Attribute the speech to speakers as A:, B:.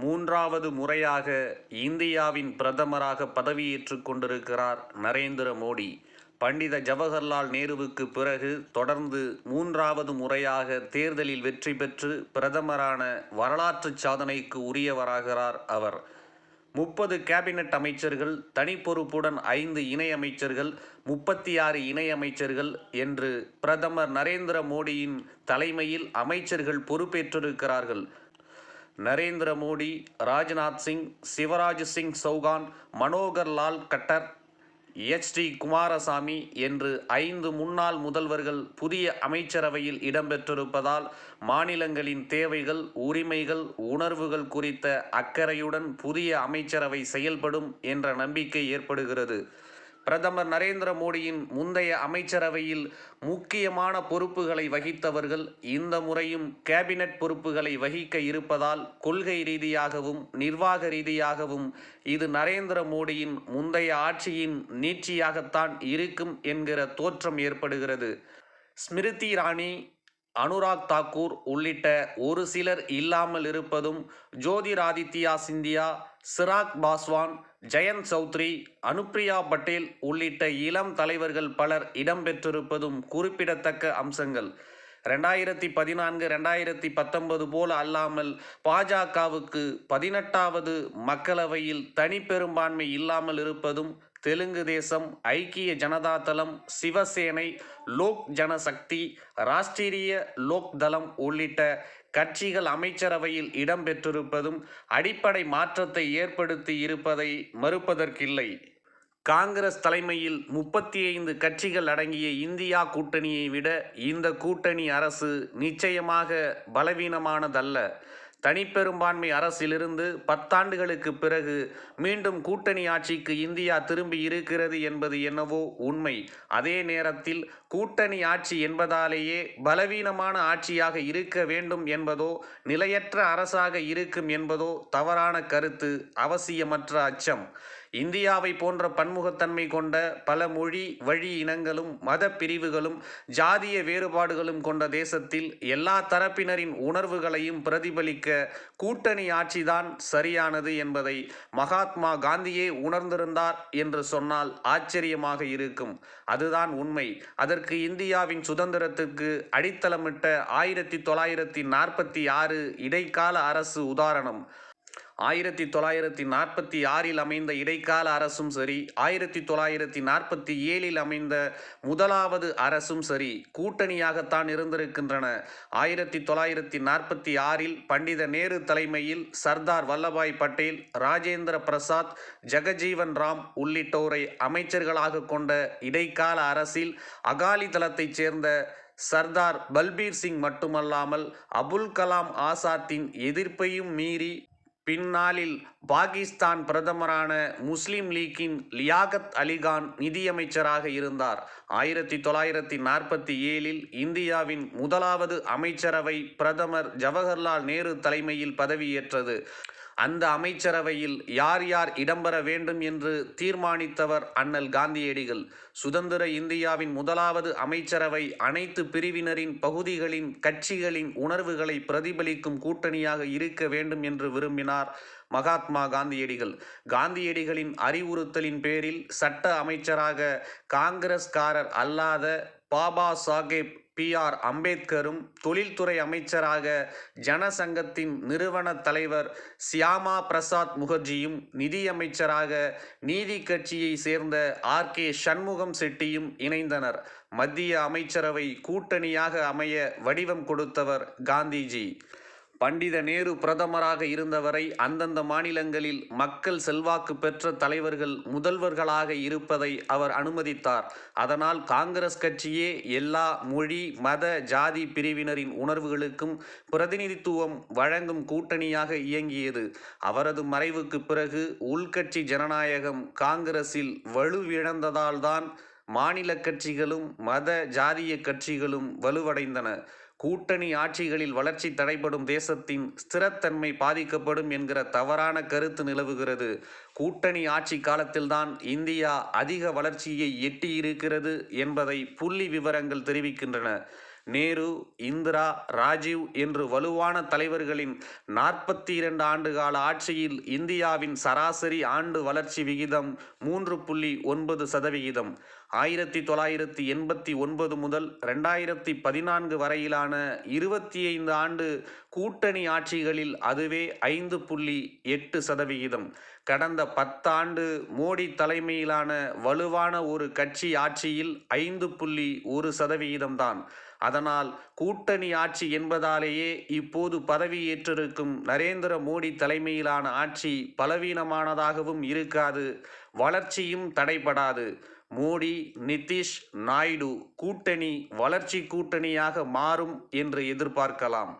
A: மூன்றாவது முறையாக இந்தியாவின் பிரதமராக பதவியேற்றுக் கொண்டிருக்கிறார் நரேந்திர மோடி. பண்டித ஜவஹர்லால் நேருவுக்கு பிறகு தொடர்ந்து மூன்றாவது முறையாக தேர்தலில் வெற்றி பெற்று பிரதமரான வரலாற்று சாதனைக்கு உரியவராகிறார் அவர். முப்பது கேபினட் அமைச்சர்கள் தனி பொறுப்புடன் ஐந்து இணை அமைச்சர்கள் முப்பத்தி ஆறு இணை அமைச்சர்கள் என்று பிரதமர் நரேந்திர மோடியின் தலைமையில் அமைச்சர்கள் பொறுப்பேற்றிருக்கிறார்கள். நரேந்திர மோடி ராஜ்நாத் சிங் சிவராஜ் சிங் சௌகான் மனோகர் லால் கட்டர் எச்டி குமாரசாமி என்று ஐந்து முன்னாள் முதல்வர்கள் புதிய அமைச்சரவையில் இடம்பெற்றிருப்பதால் மாநிலங்களின் தேவைகள் உரிமைகள் உணர்வுகள் குறித்த அக்கறையுடன் புதிய அமைச்சரவை செயல்படும் என்ற நம்பிக்கை ஏற்படுகிறது. பிரதமர் நரேந்திர மோடியின் முந்தைய அமைச்சரவையில் முக்கியமான பொறுப்புகளை வகித்தவர்கள் இந்த முறையும் கேபினட் பொறுப்புகளை வகிக்க இருப்பதால் கொள்கை ரீதியாகவும் நிர்வாக ரீதியாகவும் இது நரேந்திர மோடியின் முந்தைய ஆட்சியின் நீட்சியாகத்தான் இருக்கும் என்கிற தோற்றம் ஏற்படுகிறது. ஸ்மிருதி இராணி அனுராக் தாக்கூர் உள்ளிட்ட ஒரு சிலர் இல்லாமல் இருப்பதும் ஜோதிராதித்யா சிந்தியா சிராக் பாஸ்வான் ஜெயந்த் சௌத்ரி அனுப்ரியா பட்டேல் உள்ளிட்ட இளம் தலைவர்கள் பலர் இடம்பெற்றிருப்பதும் குறிப்பிடத்தக்க அம்சங்கள். ரெண்டாயிரத்தி பதினான்கு ரெண்டாயிரத்தி பத்தொன்பது போல அல்லாமல் பாஜகவுக்கு பதினெட்டாவது மக்களவையில் தனிப்பெரும்பான்மை இல்லாமல் இருப்பதும் தெலுங்கு தேசம் ஐக்கிய ஜனதா தளம் சிவசேனை லோக் ஜனசக்தி ராஷ்டிரிய லோக் தளம் உள்ளிட்ட கட்சிகள் அமைச்சரவையில் இடம்பெற்றிருப்பதும் அடிப்படை மாற்றத்தை ஏற்படுத்தி இருப்பதை மறுப்பதற்கில்லை. காங்கிரஸ் தலைமையில் முப்பத்தி ஐந்து கட்சிகள் அடங்கிய இந்தியா கூட்டணியை விட இந்த கூட்டணி அரசு நிச்சயமாக பலவீனமானதல்ல. தனிப்பெரும்பான்மை அரசிலிருந்து பத்தாண்டுகளுக்கு பிறகு மீண்டும் கூட்டணி ஆட்சிக்கு இந்தியா திரும்பி இருக்கிறது என்பது என்னவோ உண்மை. அதே நேரத்தில் கூட்டணி ஆட்சி என்பதாலேயே பலவீனமான ஆட்சியாக இருக்க வேண்டும் என்பதோ நிலையற்ற அரசாக இருக்கும் என்பதோ தவறான கருத்து அவசியமற்ற அச்சம். இந்தியாவை போன்ற பன்முகத்தன்மை கொண்ட பல மொழி வழி இனங்களும் மத பிரிவுகளும் ஜாதிய வேறுபாடுகளும் கொண்ட தேசத்தில் எல்லா தரப்பினரின் உணர்வுகளையும் பிரதிபலிக்க கூட்டணி ஆட்சிதான் சரியானது என்பதை மகாத்மா காந்தியே உணர்ந்திருந்தார் என்று சொன்னால் ஆச்சரியமாக இருக்கும். அதுதான் உண்மை. அதற்கு இந்தியாவின் சுதந்திரத்துக்கு அடித்தளமிட்ட ஆயிரத்தி தொள்ளாயிரத்தி நாற்பத்தி ஆறு இடைக்கால அரசு உதாரணம். ஆயிரத்தி தொள்ளாயிரத்தி நாற்பத்தி ஆறில் அமைந்த இடைக்கால அரசும் சரி ஆயிரத்தி தொள்ளாயிரத்தி நாற்பத்தி ஏழில் அமைந்த முதலாவது அரசும் சரி கூட்டணியாகத்தான் இருந்திருக்கின்றன. ஆயிரத்தி தொள்ளாயிரத்தி நாற்பத்தி ஆறில் பண்டித நேரு தலைமையில் சர்தார் வல்லபாய் பட்டேல் ராஜேந்திர பிரசாத் ஜெகஜீவன் ராம் உள்ளிட்டோரை அமைச்சர்களாக கொண்ட இடைக்கால அரசில் அகாலி தளத்தைச் சேர்ந்த சர்தார் பல்பீர் சிங் மட்டுமல்லாமல் அபுல் கலாம் ஆசாத்தின் எதிர்ப்பையும் மீறி பின்னாளில் பாகிஸ்தான் பிரதமரான முஸ்லிம் லீக்கின் லியாகத் அலிகான் நிதியமைச்சராக இருந்தார். ஆயிரத்தி தொள்ளாயிரத்தி நாற்பத்தி ஏழில் இந்தியாவின் முதலாவது அமைச்சரவை பிரதமர் ஜவஹர்லால் நேரு தலைமையில் பதவியேற்றது. அந்த அமைச்சரவையில் யார் யார் இடம்பெற வேண்டும் என்று தீர்மானித்தவர் அண்ணல் காந்தியடிகள். சுதந்திர இந்தியாவின் முதலாவது அமைச்சரவை அனைத்து பிரிவினரின் பகுதிகளின் கட்சிகளின் உணர்வுகளை பிரதிபலிக்கும் கூட்டணியாக இருக்க வேண்டும் என்று விரும்பினார் மகாத்மா காந்தியடிகள். காந்தியடிகளின் அறிவுறுத்தலின் பேரில் சட்ட அமைச்சராக காங்கிரஸ்காரர் அல்லாத பாபா சாஹேப் பி ஆர் அம்பேத்கரும் தொழில்துறை அமைச்சராக ஜனசங்கத்தின் நிறுவன தலைவர் சியாமா பிரசாத் முகர்ஜியும் நிதியமைச்சராக நீதி கட்சியை சேர்ந்த ஆர் கே சண்முகம் செட்டியும் இணைந்தனர். மத்திய அமைச்சரவை கூட்டணியாக அமைய வடிவம் கொடுத்தவர் காந்திஜி. பண்டித நேரு பிரதமராக இருந்தவரை அந்தந்த மாநிலங்களில் மக்கள் செல்வாக்கு பெற்ற தலைவர்கள் முதல்வர்களாக இருப்பதை அவர் அனுமதித்தார். அதனால் காங்கிரஸ் கட்சியே எல்லா மொழி மத ஜாதி பிரிவினரின் உணர்வுகளுக்கும் பிரதிநிதித்துவம் வழங்கும் கூட்டணியாக இயங்கியது. அவரது மறைவுக்கு பிறகு உள்கட்சி ஜனநாயகம் காங்கிரஸில் வலுவிழந்ததால்தான் மாநில கட்சிகளும் மத ஜாதிய கட்சிகளும் வலுவடைந்தன. கூட்டணி ஆட்சிகளில் வளர்ச்சி தடைபடும் தேசத்தின் ஸ்திரத்தன்மை பாதிக்கப்படும் என்கிற தவறான கருத்து நிலவுகிறது. கூட்டணி ஆட்சி காலத்தில்தான் இந்தியா அதிக வளர்ச்சியை எட்டியிருக்கிறது என்பதை புள்ளி விவரங்கள் தெரிவிக்கின்றன. நேரு இந்திரா ராஜீவ் என்று வலுவான தலைவர்களின் நாற்பத்தி இரண்டு ஆண்டுகால ஆட்சியில் இந்தியாவின் சராசரி ஆண்டு வளர்ச்சி விகிதம் மூன்று புள்ளி ஒன்பது சதவிகிதம். ஆயிரத்தி தொள்ளாயிரத்தி எண்பத்தி ஒன்பது முதல் ரெண்டாயிரத்தி பதினான்கு வரையிலான இருபத்தி ஐந்து ஆண்டு கூட்டணி ஆட்சிகளில் அதுவே ஐந்து புள்ளி எட்டு சதவிகிதம். கடந்த பத்தாண்டு மோடி தலைமையிலான வலுவான ஒரு கட்சி ஆட்சியில் ஐந்து புள்ளி ஒரு சதவிகிதம்தான் அதனால் கூட்டணி ஆட்சி என்பதாலேயே இப்போது பதவியேற்றிருக்கும் நரேந்திர மோடி தலைமையிலான ஆட்சி பலவீனமானதாகவும் இருக்காது வளர்ச்சியும் தடைபடாது. மோடி நிதிஷ் நாயுடு கூட்டணி வளர்ச்சி கூட்டணியாக மாறும் என்று எதிர்பார்க்கலாம்.